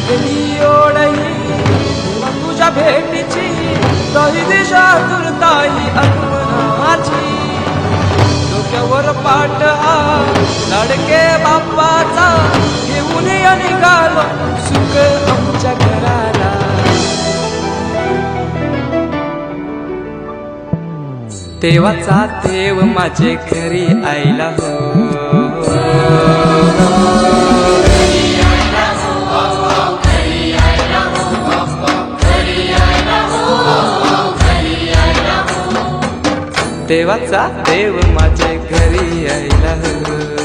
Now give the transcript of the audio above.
लागली ओढही तुझ्या भेटीची तही दिशा तुरताई आठवणाची डोक्यावर पाठ आ लडके बाप्पाचा घेऊन या निघालो सुख आमच्या घराला. तेव्हाचा देव माझे घरी आईला हो. देवाचा देव माझे घरी यायला